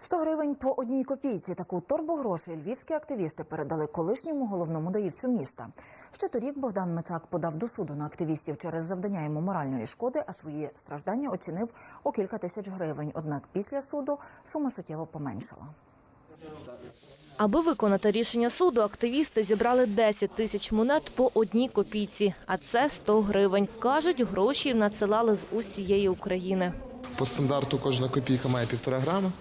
100 гривень по одній копійці. Таку торбу грошей львівські активісти передали колишньому головному даївцю міста. Ще торік Богдан Мицак подав до суду на активістів через завдання йому моральної шкоди, а свої страждання оцінив у кілька тисяч гривень. Однак після суду сума суттєво поменшала. Аби виконати рішення суду, активісти зібрали 10 тисяч монет по одній копійці, а це 100 гривень. Кажуть, гроші їм надсилали з усієї України. По стандарту кожна копійка має півтора грама.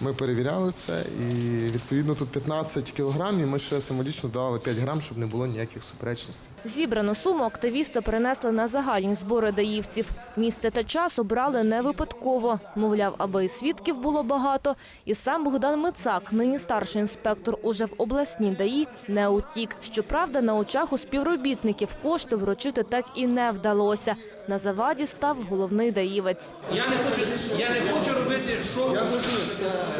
Ми перевіряли це, і відповідно тут 15 кілограмів. Ми ще символічно дали 5 грам, щоб не було ніяких суперечностей. Зібрану суму активісти перенесли на загальні збори даївців. Місце та час обрали не випадково. Мовляв, аби і свідків було багато. І сам Богдан Мицак, нині старший інспектор уже в обласній ДАІ, не утік. Щоправда, на очах у співробітників кошти вручити так і не вдалося. На заваді став головний даївець. Я не хочу, я не хочу робити шоу.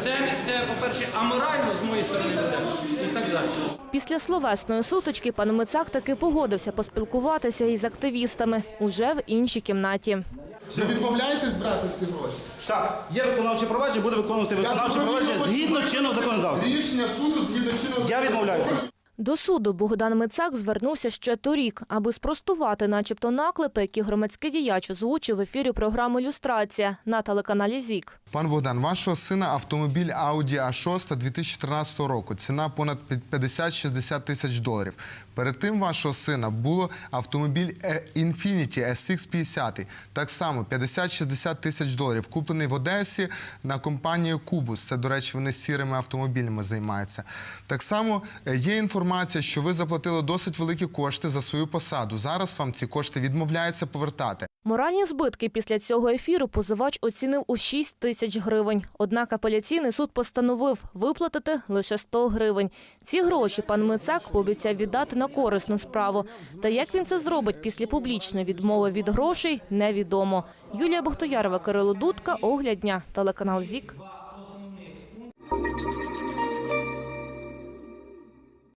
Це, це, по-перше, аморально з моєї сторони буде і так далі. Після словесної сутички пан Мицак таки погодився поспілкуватися із активістами уже в іншій кімнаті. Ви відмовляєтесь брати ці гроші? Так, є виконавче провадження, буде виконувати виконавче провадження згідно чинного законодавства. Рішення суду згідно чинного Я відмовляюся. До суду Богдан Мицак звернувся ще торік, аби спростувати начебто наклепи, які громадський діяч озвучив в ефірі програми «Люстрація» на телеканалі ЗІК. Пан Богдан, вашого сина автомобіль Audi A6 2014 року. Ціна понад 50-60 тисяч доларів. Перед тим вашого сина було автомобіль е, Infiniti SX50. Так само 50-60 тисяч доларів. Куплений в Одесі на компанію Кубус. Це, до речі, вони сірими автомобілями займаються. Так само е, є інформація, що ви заплатили досить великі кошти за свою посаду. Зараз вам ці кошти відмовляються повертати. Моральні збитки після цього ефіру позивач оцінив у 6 тисяч гривень. Однак апеляційний суд постановив виплатити лише 100 гривень. Ці гроші пан Мицак пообіцяв віддати на корисну справу. Та як він це зробить після публічної відмови від грошей, невідомо. Юлія Бухтоярова, Кирило Дудка, Огляд дня, телеканал ЗІК.